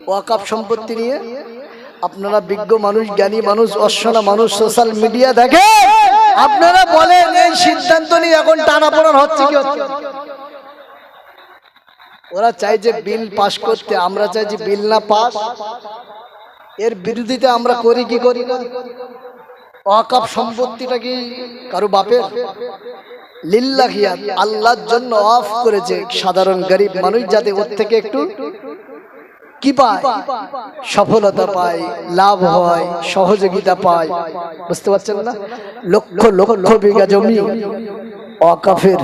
ওয়াকাপ সম্পত্তি নিয়ে আপনারা বিজ্ঞ মানুষ, জ্ঞানী মানুষ, অশ্বনা মানুষ সোশ্যাল মিডিয়া দেখে আপনারা বলেন এই সিদ্ধান্ত নিয়ে এখন টানাপোড়ান হচ্ছে কি হচ্ছে? ওরা চাই যে বিল পাস করতে, আমরা চাই যে বিল না পাস। এর বিরোধিতা আমরা করি কি করি না? ওয়াকাপ সম্পত্তিটা কি কারও বাপের? লিল্লাহিয়া আল্লাহর জন্য অফ করেছে সাধারণ গরিব মানুষ যাতে ওর থেকে একটু কি পায়? সফলতা পায়, লাভ হয়, সহযোগিতা পায়। বুঝতে পারছেন না? লক্ষ লক্ষ বিঘা জমি অকাফের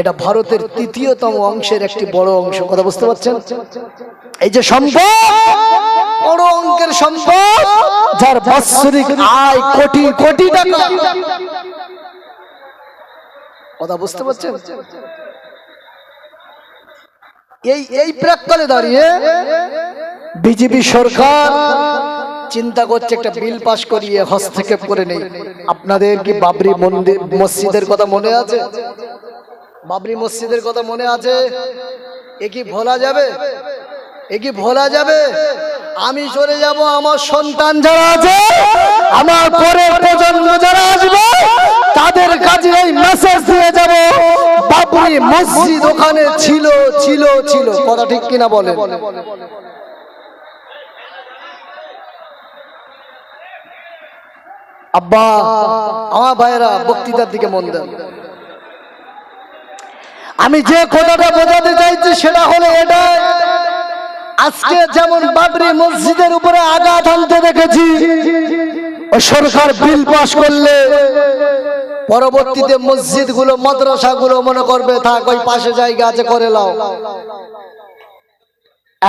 এটা ভারতের তৃতীয়তম অংশের একটি বড় অংশ। কথা বুঝতে পারছেন? এই যে সম্পদ, বড় অঙ্কের সম্পদ, যার বাৎসরিক আয় কোটি কোটি টাকা। কথা বুঝতে পারছেন? এই এই প্রাক্কালে দাঁড়িয়ে বিজেপি সরকার চিন্তা করছে একটা বিল পাস করিয়ে হস্তক্ষেপ করে নেই। আপনাদের কি বাবরি মন্দির, মসজিদের কথা মনে আছে? বাবরি মসজিদের কথা মনে আছে? এ কি ভোলা যাবে? এ কি ভোলা যাবে? আমি চলে যাব, আমার সন্তান যারা আছে, আমার পরের প্রজন্ম যারা আসবে, তাদের কাছে এই মেসেজ দিয়ে যাব, বাবরি মসজিদ ওখানে ছিল ছিল ছিল। কথা ঠিক কিনা বলে আব্বা, আমার ভাইয়েরা বক্তৃতার দিকে মন দেন। আমি যে কথাটা বোঝাতে চাইছি, সেটা হলো এটা আজকে যেমন বাবরি মসজিদের উপরে আঘাত আনতে দেখেছি সরকার বিল পাস করলে পরবর্তীতে মসজিদগুলো মাদ্রাসা গুলো মনে করবে, থাক, ওই পাশে জায়গা আছে, করে লাও।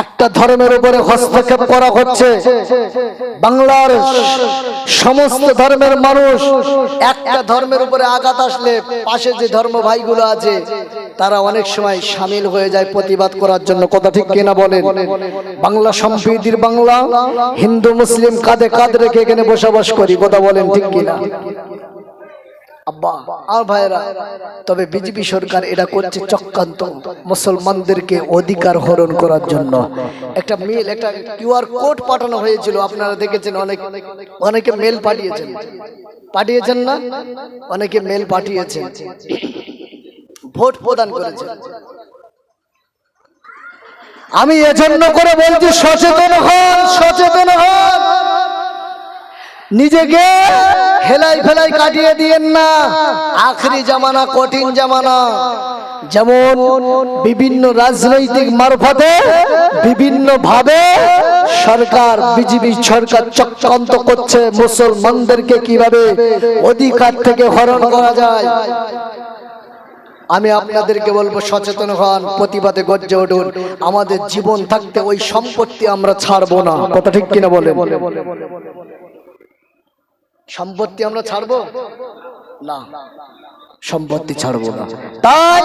একটা ধর্মের উপরে হস্তক্ষেপ করা হচ্ছে। বাংলার সমস্ত ধর্মের মানুষ একটা ধর্মের উপরে আঘাত আসলে পাশে যে ধর্ম ভাইগুলো আছে, তারা অনেক সময় সামিল হয়ে যায় প্রতিবাদ করার জন্য। কথা ঠিক কিনা বলেন? বাংলা সম্প্রীতির বাংলা, হিন্দু, মুসলিম কাঁধে কাঁধ রেখে এখানে বসবাস করি। কথা বলেন ঠিক কিনা? আব্বা, আর ভাইরা তবে বিজেপি সরকার এটা করছে চক্রান্ত মুসলমানদেরকে অধিকার হরণ করার জন্য। একটা মেল একটা কিউআর কোড পাঠানো হয়েছিল, আপনারা দেখেছেন অনেক, অনেকে মেল পাঠিয়েছেন। পাঠিয়েছেন না? অনেকে মেল পাঠিয়েছেন। ভোট প্রদান করেছেন। আমি এজন্য করে বলছি, সচেতন হন সচেতন হন। নিজেকে হেলাই ফেলাই কাটিয়ে দিয়েন না। আখরি জামানা, কঠিন জামানা। যেমন বিভিন্ন রাজনৈতিক মারফতে বিভিন্ন ভাবে সরকার, বিজেপি সরকার চক্রান্ত করছে। মুসলমানদেরকে কীভাবে অধিকার থেকে হরণ করা যায়? আমি আপনাদেরকে বলব, সচেতন হন, প্রতিবাদে গর্জে উঠুন। আমাদের জীবন থাকতে ওই সম্পত্তি আমরা ছাড়বো না। কথা ঠিক কিনা বলে সম্পত্তি আমরা ছাড়বো? না। সম্পত্তি ছাড়বো না। তাই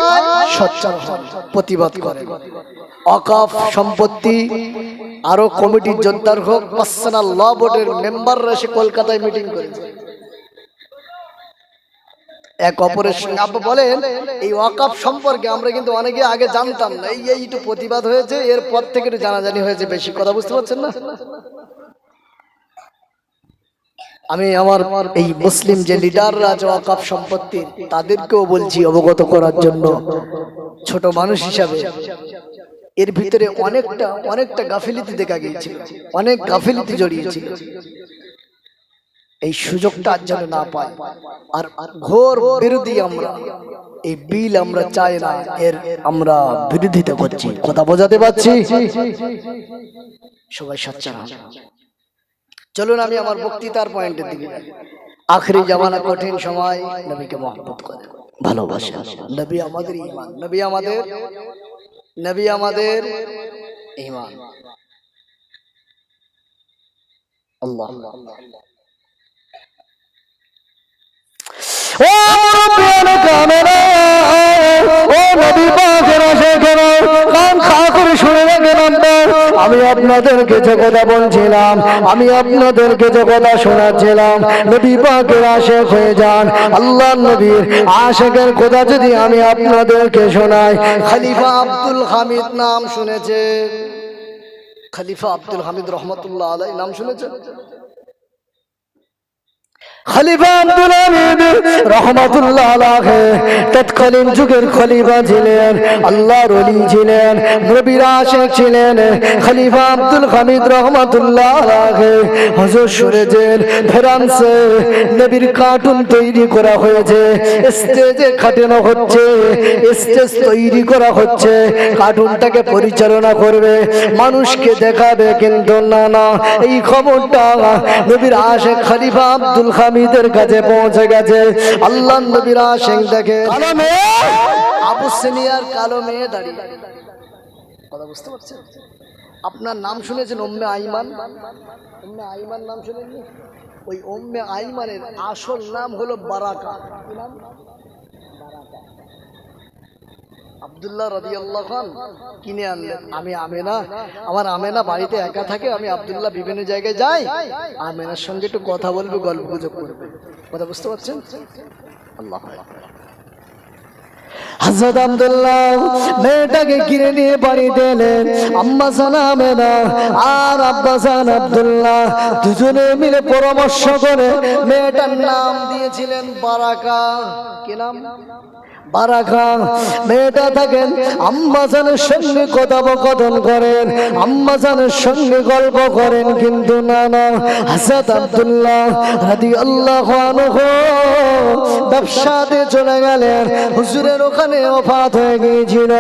সচ্চার প্রতিবাদ করে অকাফ সম্পত্তি আরও কমিটির যোদ্ধার হোক পার্সোনাল ল বোর্ডের মেম্বাররা এসে কলকাতায় মিটিং করেছে। এক অপরের সঙ্গে আপনি বলেন, এই ওয়াকাফ সম্পর্কে আমরা কিন্তু অনেকে আগে জানতাম না। এই এই একটু প্রতিবাদ হয়েছে, এরপর থেকে একটু জানাজানি হয়েছে, বেশি কথা বুঝতে পারছেন না? আমি আমার এই মুসলিম যে লিডাররা আছে ওয়াকাফ সম্পত্তি তাদেরকেও বলছি অবগত করার জন্য ছোট মানুষ হিসাবে। এর ভিতরে অনেকটা অনেকটা গাফিলিতি দেখা গিয়েছিল, অনেক গাফিলিতি জড়িয়েছিল। এই সুযোগটা আর যেন না পায়। আর ঘোর বিরোধী আমরা, এই বিল আমরা চাই না, এর আমরা বিরোধিতা করছি। কথা বোঝাতে পারছি? সবাই সচ্চা চলুন আমি আমার বক্তৃতার পয়েন্টের দিকে যাই। আখরি জামানা কঠিন সময় নবীকে মহব্বত করে। ভালোবাসে। নবী আমাদের ইমান নবী আমাদের নবী আমাদের ইমান আল্লাহ। ও আপনাদেরকে যে কথা বলছিলাম, আমি আপনাদেরকে যে কথা শোনাচ্ছিলাম, নবী পাকের আশেক হয়ে যান। আল্লাহ নবীর আশেকের কথা যদি আমি আপনাদেরকে শোনাই, খালিফা আব্দুল হামিদ নাম শুনেছে খালিফা আব্দুল হামিদ রহমতুল্লাহ আলাই নাম শুনেছেন? খলিফা আব্দুল হামিদ রহমাতুল্লাহ আলাইহি। তৎকালীন যুগের খলিফা ছিলেন, আল্লাহর ওলি ছিলেন, নবীর আশিক ছিলেন, খলিফা আব্দুল হামিদ রহমাতুল্লাহ আলাইহি। হুজুর শুনেছেন, ফ্রান্সে নবীর কার্টুন তৈরি করা হয়েছে, স্টেজে খাটানো হচ্ছে, স্টেজ তৈরি করা হচ্ছে, কার্টুনটাকে পরিচালনা করবে, মানুষকে দেখাবে, কিন্তু না না, এই খবরটা নবীর আশেখ খলিফা আব্দুল হামিদের কাছে পৌঁছে গেছে। আল্লাহ নবীর সিং দেখে কালো মেয়ে! আবু সিনিয়র কালো মেয়ে দাঁড়িয়ে। কথা বুঝতে পারছেন? আপনার নাম শুনেছেন ওম্মে আইমান? ওম্মে আইমান নাম শুনেননি? ওই ওম্মে আইমানের আসল নাম হলো বারাকা। নাম? আব্দুল্লাহ রাদিয়াল্লাহু খান কিনে আনলেন। আমি আমেনা, আমার আমেনা বাড়িতে একা থাকে, আমি আব্দুল্লাহ বিভিন্ন জায়গায় যাই। আমেনার সঙ্গে একটু কথা বলবে, গল্প গুজব করবে। কথা বুঝতে পারছেন? আল্লাহ হজরত আব্দুল্লাহ মেয়েটাকে কিনে নিয়ে বাড়িতে এলেন আম্মা জানা আমেনা আর আব্বা জান আব্দুল্লাহ দুজনে মিলে পরামর্শ করে মেয়েটার নাম দিয়েছিলেন বারাকা। কি নাম? কিন্তু না না ব্যবসাতে চলে গেলেন, হুজুরের ওখানে হয়ে গিয়েছিল,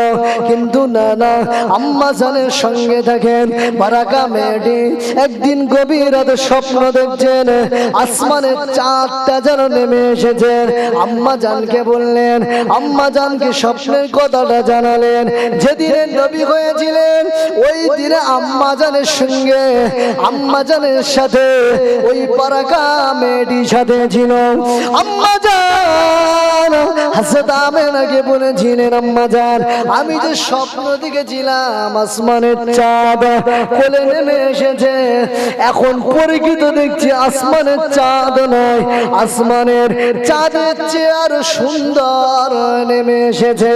কিন্তু আম্মাজানের সঙ্গে থাকেন, বারাকা মেয়েটি একদিন গভীর স্বপ্ন দেখছেন, আসমানের চাঁদটা যেন নেমে এসেছেন আম্মা জানকে বললেন আম্মা জানকে স্বপ্নের কথাটা জানালেন। যেদিনে নবী হয়েছিলেন, ওই দিনে আম্মা জানের সঙ্গে আম্মা জানের সাথে, ওই পারাকা মেয়েটির সাথে ছিল। আম্মা জান হাসত আমেনাকে বলেছিলেন আম্মা জান আমি যে স্বপ্ন দেখেছিলাম, আসমানের চাঁদ কোলে নেমে এসেছে। এখন পরিচিত দেখছি আসমানের চাঁদ নয়, আসমানের চাঁদের চেয়ে আরও সুন্দর নেমে এসেছে।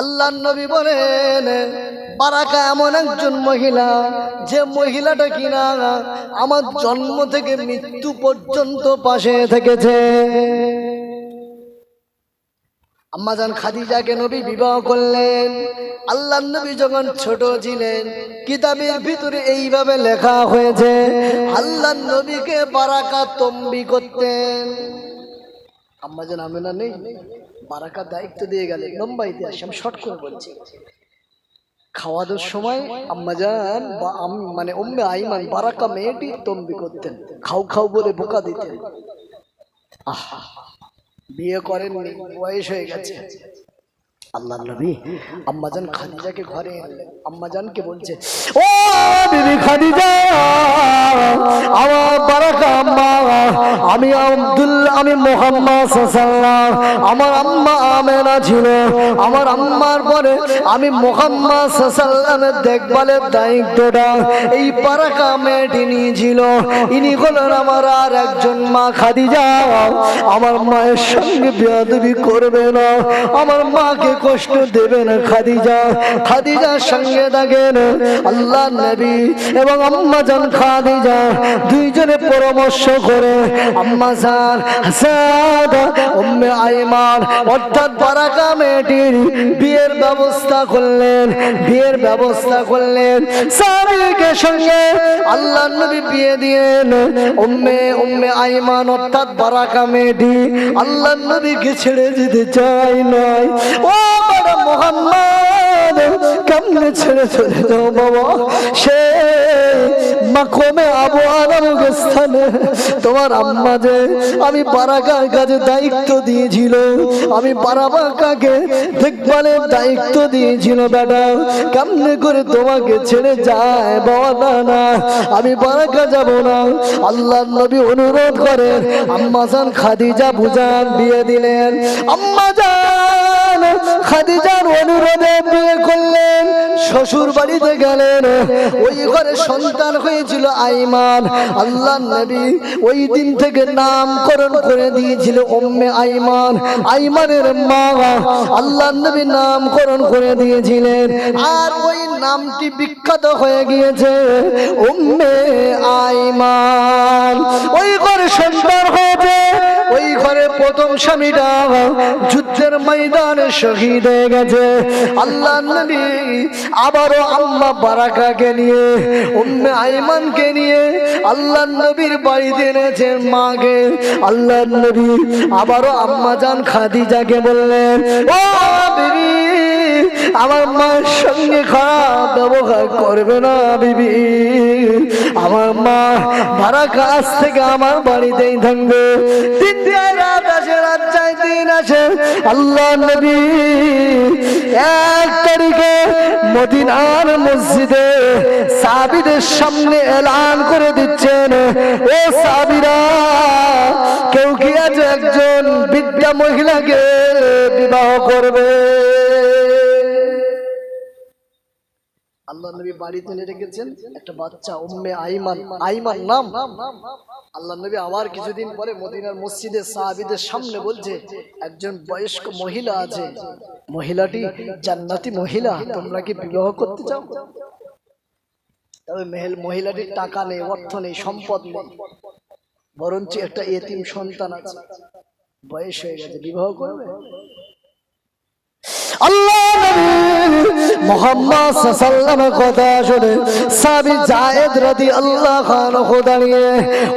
আল্লাহ নবী বলেন, বারাকা এমন একজন মহিলা, যে মহিলাটা কিনা আমার জন্ম থেকে মৃত্যু পর্যন্ত পাশে থেকেছে। আম্মাজান খাদিজাকে নবী বিবাহ করলেন। আল্লাহ নবী যখন ছোট ছিলেন, কিতাবের ভিতরে এইভাবে লেখা হয়েছে আল্লাহ নবীকে বারাকা তম্বি করতেন। আম্মাজান আমেনা নেই? বারাকা দায়িত্ব দিয়ে গেলেন লম্বা ইতিহাস আমি শর্ট করে বলছি। খাওয়া দাওয়ার সময় আম্মাজান বা মানে উম্মে আইমান বারাকা মেয়েটি তম্বি করতেন, খাও খাও বলে বোকা দিতেন। আহা! বিয়ে করেননি, বয়স হয়ে গেছে। আল্লাহ নবী আম্মাজান খাদিজাকে ঘরে আম্মাজানকে বলছে, ও বিবি খাদিজা, আমার বারাকা আম্মা আমি আমি মোহাম্মদ আমার আম্মা আমেনা ছিল। আমার আম্মার পরে আমি মোহাম্মদ সাল্লামের দেখভালের দায়িত্বটা এই বারাকা মেয়েটি নিয়েছিল। ইনি হলেন আমার আর একজন মা খাদিজা। আমার মায়ের সঙ্গে বেয়াদবি করবে না। আমার মাকে কষ্ট দেবে না খাদিজা। খাদিজার সঙ্গে থাকেন আল্লাহ নবী এবং আম্মা জান খাদিজা। দুইজনে পরামর্শ করে আম্মা জান হাসাদ উম্মে আইমান, অর্থাৎ বারাকা মেয়েটির বিয়ের ব্যবস্থা করলেন, বিয়ের ব্যবস্থা করলেন। স্বামীকে সঙ্গে আল্লাহ নবী বিয়ে দিলেন। উম্মে উম্মে আইমান, অর্থাৎ বারাকা মেয়েটি আল্লাহ নবীকে ছেড়ে যেতে চাই নয় ও বড় মোহাম্মদ কেমনে ছেড়ে চলে যাও বাবা। সে মাকমে আবু আলম স্থানে তোমার আম্মা যে আমি বারাকার কাছে দায়িত্ব দিয়েছিল, আমি বারাবাকাকে দেখভালের দায়িত্ব দিয়েছিল বেটা। কেমনে করে তোমাকে ছেড়ে যায় বাবা না না আমি বারাকা যাব না। আল্লাহ নবী অনুরোধ করেন আম্মা জান খাদিজা বুঝান বিয়ে দিলেন। আম্মা জান খাদিজার অনুরোধে বিয়ে করলেন। শ্বশুর বাড়িতে গেলেন। ওই ঘরে সন্তান হয়েছিল আইমান। আল্লাহ নবী ওই দিন থেকে নামকরণ করে দিয়েছিল উম্মে আইমান। আইমানের মা আল্লাহ নবী নামকরণ করে দিয়েছিলেন। আর ওই নামটি বিখ্যাত হয়ে গিয়েছে উম্মে আইমান। ওই ঘরে সন্তান হয়েছে ওই ঘরে প্রথম স্বামীটা যুদ্ধের ময়দানে শহীদ হয়ে গেছে। আল্লাহ নবী আবারও আম্মা বারাকাকে নিয়ে, উম্মে আইমানকে নিয়ে আল্লাহ নবীর বাড়িতে এনেছেন মাকে। আল্লাহ নবী আবারও আম্মা যান জান খাদিজাকে বললেন, ও বিবি, আমার মায়ের সঙ্গে খারাপ ব্যবহার করবে না বিবি। আমার মা ভাড়া কাছ থেকে আমার বাড়িতেই থাকবে। দিন এক মদিনার মসজিদে সাবিদের সামনে এলান করে দিচ্ছেন। ও সাবিরা কেউ কি আছে একজন বিদ্যা মহিলাকে বিবাহ করবে? আল্লাহ নবী বাড়িতে এনে রেখেছেন একটা বাচ্চা, উম্মে আইমান। আইমান নাম। আল্লাহ নবী আবার কিছুদিন পরে মদিনার মসজিদে সাহাবিদের সামনে বলছে, একজন বয়স্ক মহিলা আছে। মহিলাটি জান্নাতি মহিলা, তোমরা কি বিবাহ করতে চাও? তবে মেহেল মহিলাটির টাকা নেই, অর্থ নেই, সম্পদ নেই। বরঞ্চ একটা এতিম সন্তান আছে। বয়স হয়ে গেছে, বিবাহ করবে? আল্লাহ মোহাম্মদ সাল্লামের কথা শুনে সাবি জায়েদ রাদি আল্লাহ খান দাঁড়িয়ে,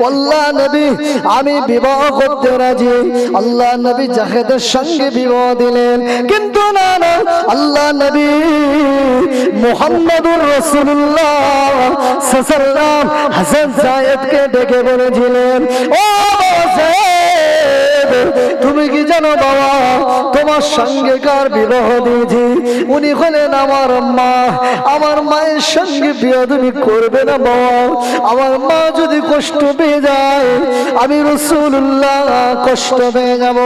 আল্লাহ নবী, আমি বিবাহ করতে রাজি। আল্লাহ নবী জাহেদের সঙ্গে বিবাহ দিলেন। কিন্তু না না, আল্লাহ নবী মোহাম্মদুর রসুল্লাহ সাল্লাম হাসান জায়েদকে ডেকে বলেছিলেন, ও তুমি কি জানো বাবা? তোমার সঙ্গে কার বিবাহ দিয়েছি? উনি হলেন আমার মা। আমার মায়ের সঙ্গে বিয়ে তুমি করবে না বাবা। আমার মা যদি কষ্ট পেয়ে যায়, আমি রসুল্লাহ কষ্ট পেয়ে যাব।